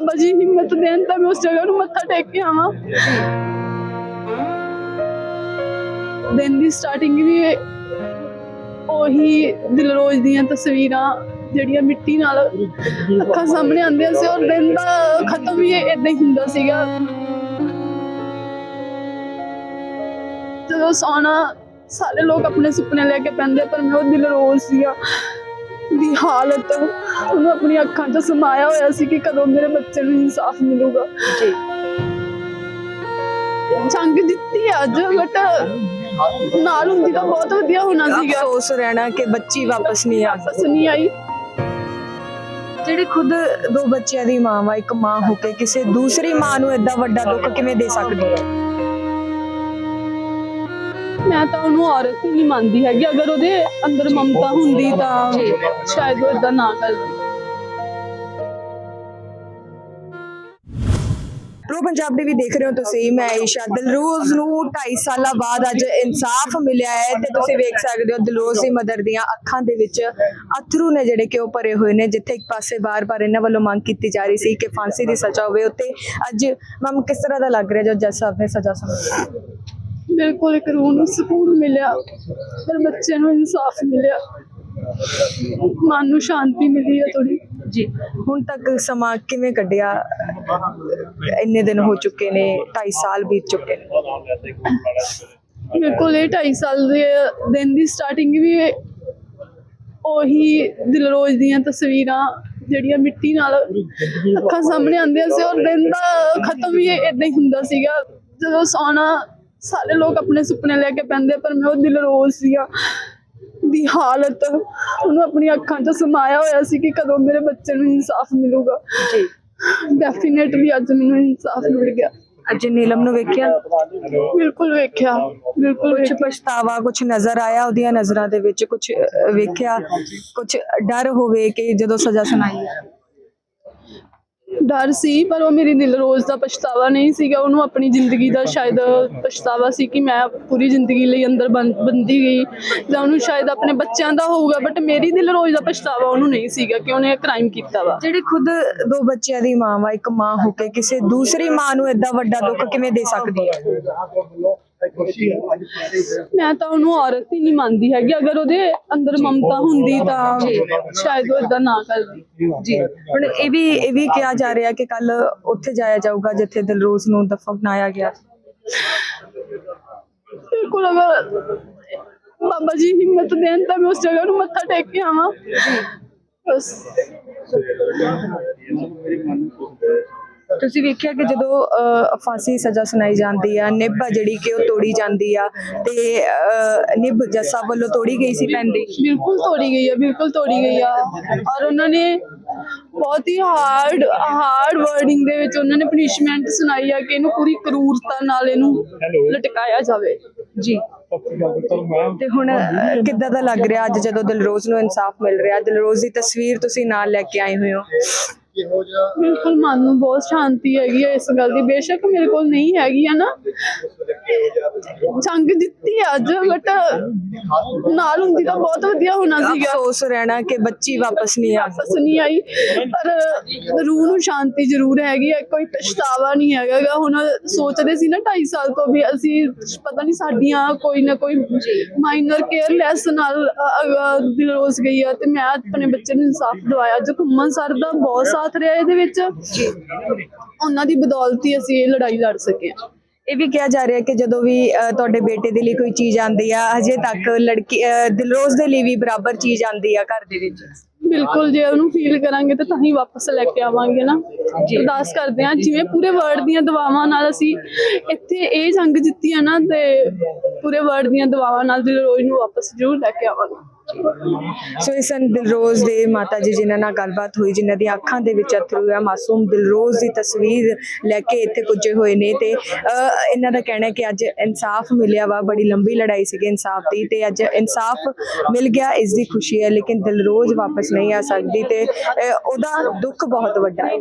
ਬਾਬਾ ਜੀ ਹਿੰਮਤ ਦੇਣ ਤਾਂ ਮੈਂ ਉਸ ਜਗ੍ਹਾ ਨੂੰ ਮੱਥਾ ਟੇਕ ਕੇ ਆਵਾਂ। ਦਿਨ ਦੀ ਸਟਾਰਟਿੰਗ ਵੀ ਉਹੀ ਦਿਲਰੋਜ਼ ਦੀਆਂ ਤਸਵੀਰਾਂ, ਜਿਹੜੀਆਂ ਮਿੱਟੀ ਨਾਲ ਅੱਖਾਂ ਸਾਹਮਣੇ ਆਉਂਦੀਆਂ ਸੀ ਔਰ ਦਿਨ ਦਾ ਖਤਮ ਵੀ ਇਦਾਂ ਹੀ ਹੁੰਦਾ ਸੀਗਾ। ਜਦੋਂ ਸੌਣਾ ਸਾਰੇ ਲੋਕ ਆਪਣੇ ਸੁਪਨੇ ਲੈ ਕੇ ਪੈਂਦੇ ਪਰ ਮੈਂ ਉਹ ਦਿਲ ਰੋਜ਼ ਸੀਗਾ। ਦੀ ਹਾਲਤ ਉਹਨੂੰ ਆਪਣੀ ਅੱਖਾਂ 'ਚ ਸਮਾਇਆ ਹੋਇਆ ਸੀ ਕਿ ਕਦੋਂ ਮੇਰੇ ਬੱਚੇ ਨੂੰ ਇਨਸਾਫ ਮਿਲੂਗਾ। ਜੀ। ਜੰਗ ਜਿੱਤੀ ਅੱਜ ਬਟ ਨਾਲ ਹੁੰਦੀ ਤਾਂ ਬਹੁਤ ਵਧੀਆ ਹੋਣਾ ਸੀਗਾ। ਅਫਸੋਸ ਰਹਿਣਾ ਕਿ ਬੱਚੀ ਵਾਪਸ ਨਹੀਂ ਆ। ਵਾਪਸ ਨਹੀਂ ਆਈ। ਜਿਹੜੀ ਖੁਦ ਦੋ ਬੱਚਿਆਂ ਦੀ ਮਾਂ ਵਾ ਇੱਕ ਮਾਂ ਹੋ ਕੇ ਕਿਸੇ ਦੂਸਰੀ ਮਾਂ ਨੂੰ ਏਦਾਂ ਵੱਡਾ ਦੁੱਖ ਕਿਵੇਂ ਦੇ ਸਕਦੀ ਹੈ ਮੈਂ ਤਾਂ ਉਹਨੂੰ ਔਰਤ ਹੀ ਨਹੀਂ ਮੰਨਦੀ ਹੈਗੀ। ਅਗਰ ਉਹਦੇ ਅੰਦਰ ਮਮਤਾ ਹੁੰਦੀ ਤਾਂ ਸ਼ਾਇਦ ਉਹ ਇਦਾਂ ਨਾ ਕਰਦੀ ਪ੍ਰੋ ਪੰਜਾਬ ਦੇ ਵੀ ਦੇਖ ਰਹੇ ਹੋ ਤੁਸੀਂ। ਮੈਂ ਈਸ਼ਾ ਦਿਲਰੋਜ਼ ਨੂੰ 2.5 ਸਾਲਾਂ ਬਾਅਦ ਅੱਜ ਇਨਸਾਫ ਮਿਲਿਆ ਹੈ ਤੇ ਤੁਸੀਂ ਵੇਖ ਸਕਦੇ ਹੋ ਦਿਲਰੋਜ਼ ਦੀ ਮਦਰ ਦੀਆਂ ਅੱਖਾਂ ਦੇ ਵਿੱਚ ਅਥਰੂ ਨੇ ਜਿਹੜੇ ਕਿ ਉਹ ਭਰੇ ਹੋਏ ਨੇ ਜਿੱਥੇ ਇੱਕ ਪਾਸੇ ਬਾਰ-ਬਾਰ ਇਹਨਾਂ ਵੱਲੋਂ ਮੰਗ ਕੀਤੀ ਜਾ ਰਹੀ ਸੀ ਕਿ ਫਾਂਸੀ ਦੀ ਸਜ਼ਾ ਹੋਵੇ। ਉੱਤੇ ਅੱਜ ਮਮ ਕਿਸ ਤਰ੍ਹਾਂ ਦਾ ਲੱਗ ਰਿਹਾ ਜੋ ਜੱਜ ਸਾਹਿਬ ਨੇ ਸਜ਼ਾ ਸੁਣਾਈ? ਬਿਲਕੁਲ ਇੱਕ ਰੂਹ ਨੂੰ ਸਕੂਨ ਮਿਲਿਆ ਪਰ ਬੱਚੇ ਨੂੰ ਇਨਸਾਫ ਮਿਲਿਆ। ਮਨ ਨੂੰ ਸ਼ਾਂਤੀ ਮਿਲੀ ਹੈ ਥੋੜੀ ਜੀ ਹੁਣ ਤੱਕ ਸਮਾਂ ਕਿਵੇਂ ਕੱਢਿਆ? ਇੰਨੇ ਦਿਨ ਹੋ ਚੁੱਕੇ ਨੇ 2.5 ਸਾਲ ਬੀਤ ਚੁੱਕੇ ਨੇ। ਮੇਰੇ ਕੋਲ ਇਹ 2.5 ਸਾਲ ਦੇ ਦਿਨ ਦੀ ਸਟਾਰਟਿੰਗ ਵੀ ਉਹੀ ਦਿਲਰੋਜ਼ ਦੀਆਂ ਤਸਵੀਰਾਂ ਜਿਹੜੀਆਂ ਮਿੱਟੀ ਨਾਲ ਅੱਖਾਂ ਸਾਹਮਣੇ ਆਉਂਦੀਆਂ ਸੀ ਔਰ ਦਿਨ ਦਾ ਖਤਮ ਵੀ ਇਦਾਂ ਹੀ ਹੁੰਦਾ ਸੀਗਾ। ਜਦੋਂ ਸੌਣਾ ਸਾਰੇ ਲੋਕ ਆਪਣੇ ਸੁਪਨੇ ਲੈ ਕੇ ਪੈਂਦੇ ਪਰ ਮੈਂ ਉਹ ਦਿਲਰੋਜ਼ ਸੀਗਾ ਦੀ ਹਾਲਤ ਉਹਨੂੰ ਆਪਣੀ ਅੱਖਾਂ 'ਚ ਸਮਾਇਆ ਹੋਇਆ ਸੀ ਕਿ ਕਦੋਂ ਮੇਰੇ ਬੱਚੇ ਨੂੰ ਇਨਸਾਫ ਮਿਲੂਗਾ। ਜੀ। ਡੈਫੀਨੇਟਲੀ ਅੱਜ ਮੈਨੂੰ ਇਨਸਾਫ ਮਿਲ ਗਿਆ। ਅੱਜ ਨੀਲਮ ਨੂੰ ਵੇਖਿਆ? ਬਿਲਕੁਲ ਵੇਖਿਆ ਬਿਲਕੁਲ ਕੁਝ ਪਛਤਾਵਾ ਕੁਝ ਨਜ਼ਰ ਆਇਆ ਉਹਦੀਆਂ ਨਜ਼ਰਾਂ ਦੇ ਵਿੱਚ ਕੁਝ ਵੇਖਿਆ? ਕੁਝ ਡਰ ਹੋਵੇ ਕਿ ਜਦੋਂ ਸਜ਼ਾ ਸੁਣਾਈ ਹੈ ਡਰ ਸੀ, ਪਰ ਉਹ ਮੇਰੀ ਦਿਲ ਰੋਜ਼ ਦਾ ਪਛਤਾਵਾ ਨਹੀਂ ਸੀਗਾ। ਉਹਨੂੰ ਆਪਣੀ ਜ਼ਿੰਦਗੀ ਦਾ ਸ਼ਾਇਦ ਪਛਤਾਵਾ ਸੀ ਕਿ ਮੈਂ ਪੂਰੀ ਜ਼ਿੰਦਗੀ ਲਈ ਅੰਦਰ ਬੰਦ- ਬੰਦੀ ਗਈ। ਜਾਂ ਉਹਨੂੰ ਸ਼ਾਇਦ ਆਪਣੇ ਬੱਚਿਆਂ ਦਾ ਹੋਊਗਾ ਬਟ ਮੇਰੀ ਦਿਲ ਰੋਜ਼ ਦਾ ਪਛਤਾਵਾ ਉਹਨੂੰ ਨਹੀਂ ਸੀਗਾ ਕਿ ਉਹਨੇ ਕ੍ਰਾਈਮ ਕੀਤਾ ਵਾ। ਜਿਹੜੀ ਖੁਦ ਦੋ ਬੱਚਿਆਂ ਦੀ ਮਾਂ ਵਾ, ਇੱਕ ਮਾਂ ਹੋ ਕੇ ਕਿਸੇ ਦੂਸਰੀ ਮਾਂ ਨੂੰ ਏਦਾਂ ਵੱਡਾ ਦੁੱਖ ਕਿਵੇਂ ਦੇ ਸਕਦੀ ਹੈ? ਮੈਂ ਤਾਂ ਉਹਨੂੰ ਔਰਤ ਹੀ ਨਹੀਂ ਮੰਨਦੀ ਹੈਗੀ। ਅਗਰ ਉਹਦੇ ਅੰਦਰ ਮਮਤਾ ਹੁੰਦੀ ਤਾਂ ਸ਼ਾਇਦ ਉਹ ਇਦਾਂ ਨਾ ਕਰਦੀ। ਜੀ। ਹੁਣ ਇਹ ਵੀ ਇਹ ਵੀ ਕਿਹਾ ਜਾ ਰਿਹਾ ਕਿ ਕੱਲ ਉੱਥੇ ਜਾਇਆ ਜਾਊਗਾ ਜਿੱਥੇ ਦਿਲਰੋਜ਼ ਨੂੰ ਦਫਨਾਇਆ ਗਿਆ। ਬਿਲਕੁਲ ਅਗਰ ਬਾਬਾ ਜੀ ਹਿੰਮਤ ਦੇਣ ਤਾਂ ਮੈਂ ਉਸ ਜਗ੍ਹਾ ਨੂੰ ਮੱਥਾ ਟੇਕ ਕੇ ਆਵਾਂ। ਬਸ। ਤੁਸੀਂ ਵੇਖਿਆ ਕਿ ਜਦੋਂ ਫਾਂਸੀ ਦੀ ਸਜ਼ਾ ਸੁਣਾਈ ਜਾਂਦੀ ਆ ਨਿੱਬ ਆ ਜਿਹੜੀ ਕਿ ਉਹ ਤੋੜੀ ਜਾਂਦੀ ਆ ਤੇ ਨਿੱਬ ਜੱਸਾ ਵੱਲੋਂ ਤੋੜੀ ਗਈ ਸੀ ਭੈਣ ਦੀ? ਬਿਲਕੁਲ ਤੋੜੀ ਗਈ ਹੈ ਬਿਲਕੁਲ ਤੋੜੀ ਗਈ ਆ। ਔਰ ਉਹਨਾਂ ਨੇ ਬਹੁਤ ਹੀ ਹਾਰਡ ਹਾਰਡ ਵਰਡਿੰਗ ਦੇ ਵਿੱਚ ਉਹਨਾਂ ਨੇ ਪਨਿਸ਼ਮੈਂਟ ਸੁਣਾਈ ਆ ਕਿ ਇਹਨੂੰ ਪੂਰੀ ਕਰੂਰਤਾ ਨਾਲ ਇਹਨੂੰ ਲਟਕਾਇਆ ਜਾਵੇ। ਜੀ। ਤੇ ਹੁਣ ਕਿੱਦਾਂ ਦਾ ਲੱਗ ਰਿਹਾ ਅੱਜ ਜਦੋਂ ਦਿਲਰੋਜ਼ ਨੂੰ ਇਨਸਾਫ ਮਿਲ ਰਿਹਾ? ਦਿਲਰੋਜ਼ ਦੀ ਤਸਵੀਰ ਤੁਸੀਂ ਨਾਲ ਲੈ ਕੇ ਆਏ ਹੋਏ ਹੋ। ਬਿਲਕੁਲ, ਮਨ ਨੂੰ ਬਹੁਤ ਸ਼ਾਂਤੀ ਹੈਗੀ ਹੈ ਇਸ ਗੱਲ ਦੀ। ਬੇਸ਼ੱਕ ਮੇਰੇ ਕੋਲ ਨਹੀਂ ਹੈਗੀ ਆ ਨਾ। ਜੰਗ ਜਿੱਤੀ ਅੱਜ ਬਟ ਨਾਲ ਹੁੰਦੀ ਤਾਂ ਬਹੁਤ ਵਧੀਆ ਹੋਣਾ ਸੀਗਾ। ਅਫਸੋਸ ਰਹਿਣਾ ਕਿ ਬੱਚੀ ਵਾਪਸ ਨਹੀਂ ਆ ਵਾਪਸ ਨਹੀਂ ਆਈ ਪਰ ਰੂਹ ਨੂੰ ਸ਼ਾਂਤੀ ਜ਼ਰੂਰ ਹੈਗੀ ਹੈ ਕੋਈ ਪਛਤਾਵਾ ਨਹੀਂ ਹੈਗਾ। ਹੁਣ ਸੋਚਦੇ ਸੀ ਨਾ 2.5 ਸਾਲ ਤੋਂ ਵੀ ਅਸੀਂ ਪਤਾ ਨਹੀਂ ਸਾਡੀਆਂ ਕੋਈ ਨਾ ਕੋਈ ਮਾਈਨਰ ਕੇਅਰਲੈਸ ਨਾਲ ਦਿਲ ਰੋਸ ਗਈ ਆ ਤੇ ਮੈਂ ਆਪਣੇ ਬੱਚੇ ਨੂੰ ਇਨਸਾਫ ਦਵਾਇਆ। ਅੱਜ ਘੁੰਮਣ ਸਰ ਦਾ ਬਹੁਤ ਸਾਥ ਰਿਹਾ ਇਹਦੇ ਵਿੱਚ। ਉਹਨਾਂ ਦੀ ਬਦੌਲਤ ਹੀ ਅਸੀਂ ਇਹ ਲੜਾਈ ਲੜ ਸਕੇ ਹਾਂ ਇਹ ਵੀ ਕਿਹਾ ਜਾ ਰਿਹਾ ਕਿ ਜਦੋਂ ਵੀ ਤੁਹਾਡੇ ਬੇਟੇ ਦੇ ਲਈ ਕੋਈ ਚੀਜ਼ ਆਂਦੀ ਆ ਹਜੇ ਤੱਕ ਲੜਕੀ ਦਿਲਰੋਜ਼ ਦੇ ਲਈ ਵੀ ਬਰਾਬਰ ਚੀਜ਼ ਆਂਦੀ ਆ ਘਰ ਦੇ ਵਿੱਚ। ਬਿਲਕੁਲ ਜੇ ਉਹਨੂੰ ਫੀਲ ਕਰਾਂਗੇ ਤਾਂ ਤਾਂ ਹੀ ਵਾਪਸ ਲੈ ਕੇ ਆਵਾਂਗੇ ਨਾ। ਅਰਦਾਸ ਕਰਦੇ ਹਾਂ ਜਿਵੇਂ ਪੂਰੇ ਵਰਲਡ ਦੀਆਂ ਦੁਆਵਾਂ ਨਾਲ ਅਸੀਂ ਇੱਥੇ ਇਹ ਜੰਗ ਜਿੱਤੀ ਆ ਨਾ ਤੇ ਪੂਰੇ ਵਰਲਡ ਦੀਆਂ ਦੁਆਵਾਂ ਨਾਲ ਦਿਲਰੋਜ਼ ਨੂੰ ਵਾਪਸ ਜ਼ਰੂਰ ਲੈ ਕੇ ਆਵਾਂਗੇ। ਸੋ ਇਸ ਸਨ ਦਿਲਰੋਜ਼ ਦੇ ਮਾਤਾ ਜੀ ਜਿਨ੍ਹਾਂ ਨਾਲ ਗੱਲਬਾਤ ਹੋਈ, ਜਿਨ੍ਹਾਂ ਦੀਆਂ ਅੱਖਾਂ ਦੇ ਵਿੱਚ ਅਥਰੂ ਆ ਮਾਸੂਮ ਦਿਲਰੋਜ਼ ਦੀ ਤਸਵੀਰ ਲੈ ਕੇ ਇੱਥੇ ਪੁੱਜੇ ਹੋਏ ਨੇ ਤੇ ਇਹਨਾਂ ਦਾ ਕਹਿਣਾ ਹੈ ਕਿ ਅੱਜ ਇਨਸਾਫ ਮਿਲਿਆ ਵਾ, ਬੜੀ ਲੰਬੀ ਲੜਾਈ ਸੀਗੀ ਇਨਸਾਫ ਦੀ ਤੇ ਅੱਜ ਇਨਸਾਫ ਮਿਲ ਗਿਆ, ਇਸ ਦੀ ਖੁਸ਼ੀ ਹੈ, ਲੇਕਿਨ ਦਿਲਰੋਜ਼ ਵਾਪਸ ਨਹੀਂ ਆ ਸਕਦੀ ਤੇ ਉਹਦਾ ਦੁੱਖ ਬਹੁਤ ਵੱਡਾ ਹੈ।